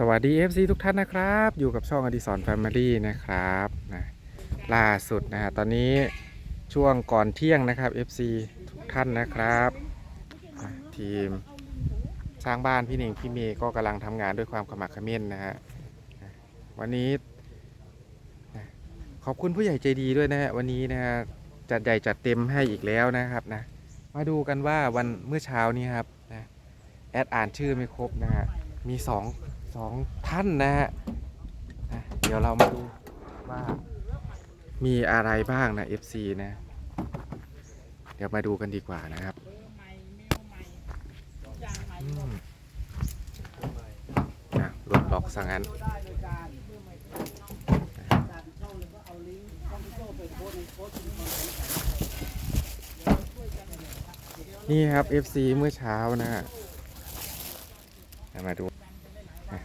สวัสดี FC ทุกท่านนะครับ อยู่กับช่องอดิสรแฟมิลี่นะครับนะล่าสุดนะฮะตอนนี้ช่วงก่อนเที่ยงนะครับ FC ทุกท่านนะครับนะทีมสร้างบ้านพี่หนิงพี่เมย์ก็กำลังทำงานด้วยความขมักเขม้นนะฮะนะวันนี้นะขอบคุณผู้ใหญ่ใจดีด้วยนะฮะวันนี้นะฮะจัดใหญ่จัดเต็มให้อีกแล้วนะครับนะมาดูกันว่าวันเมื่อเช้านี้ครับนะแอดอ่านชื่อไม่ครบนะฮะมีสอง องท่านนะฮะเดี๋ยวเรามาดูว่ามีอะไรบ้างนะ FC นะ เดี๋ยวมาดูกันดีกว่านะครับนะรถล็อกสังงั้นนี่ครับ FC เมื่อเช้านะฮะเดี๋ยวมาดู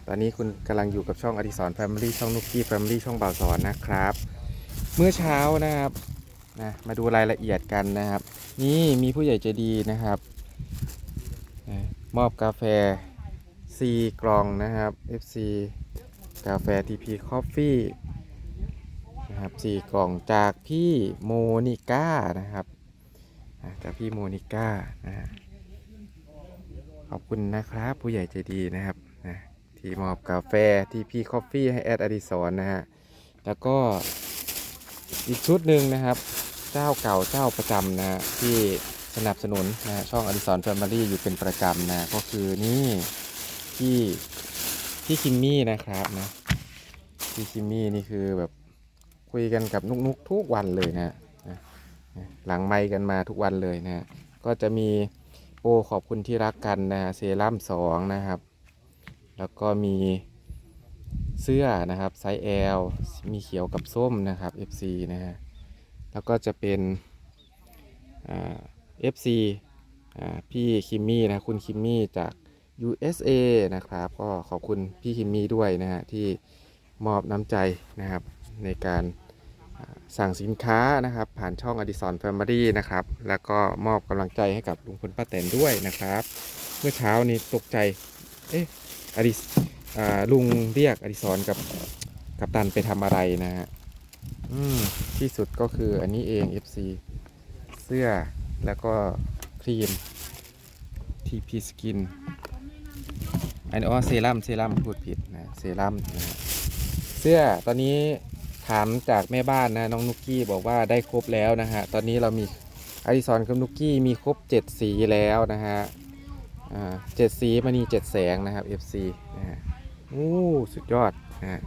ตอนนี้คุณกำลังอยู่กับช่องอดิสรแฟมิลี่ช่องนุกกี้แฟมิลี่ช่องบ่าวสอนนะครับ เมื่อเช้านะครับนะมาดูรายละเอียดกันนะครับ นี่มีผู้ใหญ่ใจดีนะครับนะมอบกาแฟ4กล่องนะครับ FC กาแฟ TP Coffee นะครับ4กล่องจากพี่โมนิก้านะครับจากพี่โมนิก้านะขอบคุณนะครับผู้ใหญ่ใจดีนะครับนะ ที่มอบกาแฟที่พี่คอฟฟี่ให้แอดอดิสรนะฮะ แล้วก็อีกชุดหนึ่งนะครับ เจ้าเก่าเจ้าประจำนะที่สนับสนุนนะช่องอดิสรแฟมิลี่อยู่เป็นประจำนะก็คือนี่พี่พี่คิมมี่นะครับนะพี่คิมมี่นี่คือแบบคุยกันกับนุกๆทุกวันเลยนะฮะนะหลังไมกันมาทุกวันเลยนะ ก็จะมีโอ้ขอบคุณที่รักกันนะฮะเซรั่มสองนะครับ แล้วก็มีเสื้อนะครับไซส์ L มีเขียวกับส้มนะครับ FC นะฮะแล้วก็จะเป็นอ่า FC พี่คิมมี่นะคุณคิมมี่จาก USA นะครับ ก็ขอบคุณพี่คิมมี่ด้วยนะฮะที่มอบน้ำใจนะครับในการสั่งสินค้านะครับ ผ่านช่องอดิสรแฟมิลี่นะครับ แล้วก็มอบกำลังใจให้กับลุงพลป้าแตนด้วยนะครับ เมื่อเช้านี้ตกใจ เอ๊ะ อดิสลุงเรียกอดิศรกับกับตันไปทำอะไรนะฮะที่สุดก็คืออันนี้เอง FC เสื้อแล้วก็ครีม TP Skin อันนี้อ๋อเซรั่มเซรั่มพูดผิดนะเซรั่มนะเสื้อตอนนี้ถามจากแม่บ้านนะน้องนุกกี้บอกว่าได้ครบแล้วนะฮะตอนนี้เรามีอดิศรกับนุกกี้มีครบ 7 สีแล้วนะฮะ เจ็ดสีมณีเจ็ดแสงนะครับ FC นะฮะอู้สุดยอดนะฮะ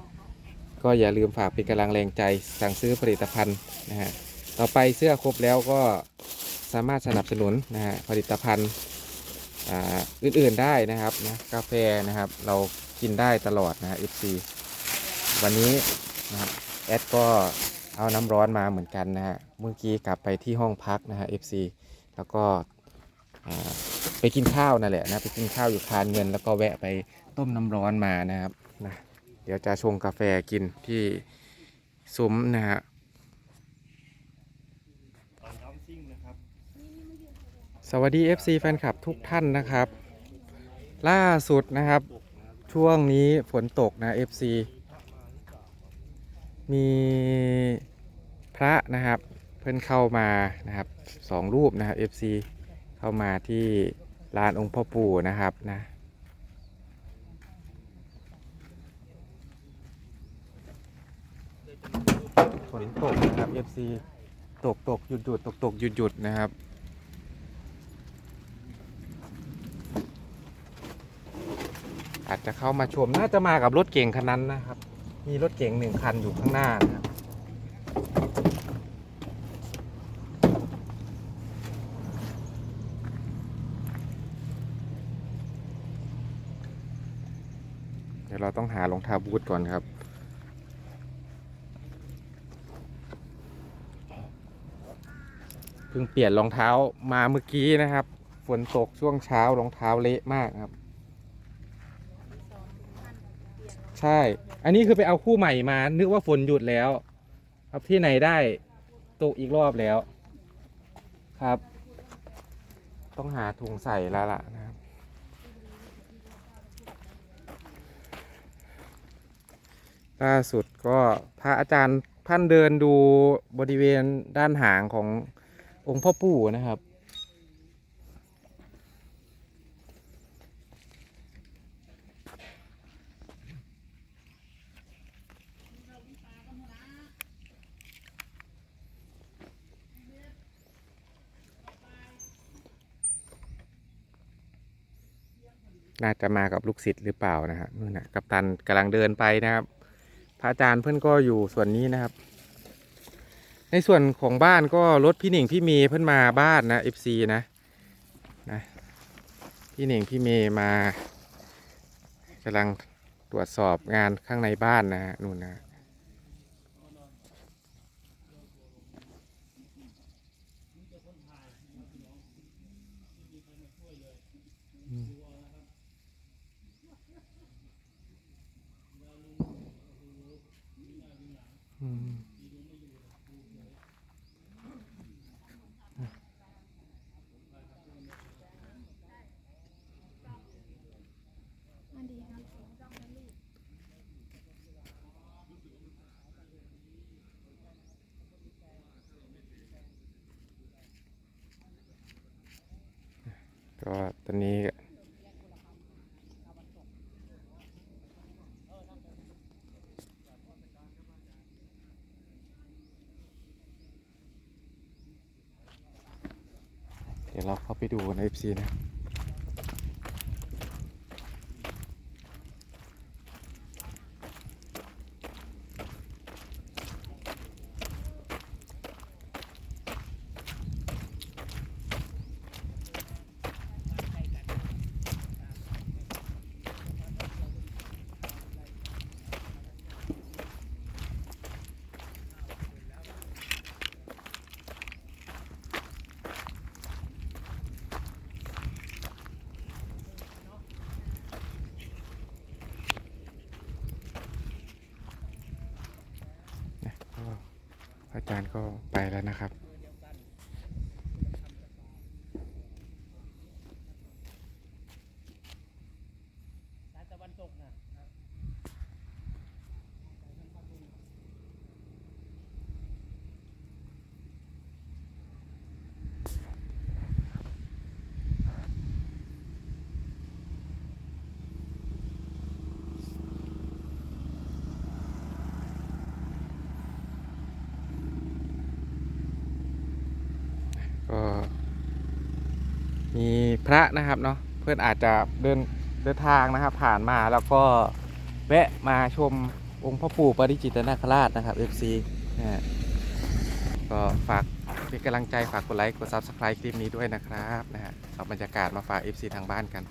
ก็อย่าลืมฝากเป็นกำลังแรงใจสั่งซื้อผลิตภัณฑ์นะฮะต่อไปเสื้อครบแล้วก็สามารถสนับสนุนนะฮะผลิตภัณฑ์อื่นๆได้นะครับนะกาแฟนะครับเรากินได้ตลอดนะฮะ FC วันนี้นะครับแอดก็เอาน้ำร้อนมาเหมือนกันนะฮะเมื่อกี้กลับไปที่ห้องพักนะฮะ FC แล้วก็อ่า ไปกินข้าวนั่นแหละนะไปกินข้าวอยู่คานเงิน แล้วก็แวะไปต้มน้ำร้อนมานะครับนะเดี๋ยวจะชงกาแฟกินที่ซุ้มนะฮะสวัสดี FC แฟนคลับทุกท่านนะครับ ล่าสุดนะครับ ช่วงนี้ฝนตกนะ FC มีพระนะครับ เพิ่นเข้ามานะครับสองรูปนะครับ FC เข้ามาที่ ลานองค์พ่อปู่นะครับนะฝนตกนะครับ FC ตกตกหยุดหยุดตกตกหยุดหยุดนะครับอาจจะเข้ามาชมน่าจะมากับรถเก่งคันนั้นนะครับ มีรถเก่งหนึ่งคันอยู่ข้างหน้านะครับ เราต้องหารองเท้าบูทก่อนครับ เพิ่งเปลี่ยนรองเท้ามาเมื่อกี้นะครับ ฝนตกช่วงเช้ารองเท้าเละมากครับ ใช่ อันนี้คือไปเอาคู่ใหม่มา นึกว่าฝนหยุดแล้ว ครับที่ไหนได้ตกอีกรอบแล้ว ครับ ต้องหาถุงใส่แล้วล่ะนะครับ ล่าสุดก็พระอาจารย์ท่านเดินดูบริเวณด้านหางขององค์พ่อปู่นะครับ น่าจะมากับลูกศิษย์หรือเปล่านะฮะนู่นนะกัปตันกำลังเดินไปนะครับ พระอาจารย์เพื่อนก็อยู่ส่วนนี้นะครับ ในส่วนของบ้านก็รถพี่หนิงพี่เมย์เพื่อนมาบ้านนะ FC นะนะพี่หนิงพี่เมย์มากำลังตรวจสอบงานข้างในบ้านนะนู่นนะอืม ก็ตอนนี้ อเข้าไปดูในเอฟซีนะก็พระอา จารย์ก็ไปแล้วนะครับ ตะวันตกนะ ก็มี พระนะครับเนาะเพื่อนอาจจะเดินเดินทางนะครับ ผ่านมาแล้วก็แวะมาชมองค์พ่อปู่ปริจิตนาคราชนะครับ FC นะฮะก็ฝากเป็นกำลังใจฝากกดไลค์กด Subscribe คลิปนี้ด้วยนะครับนะฮะเอาบรรยากาศมาฝาก FC ทางบ้านกัน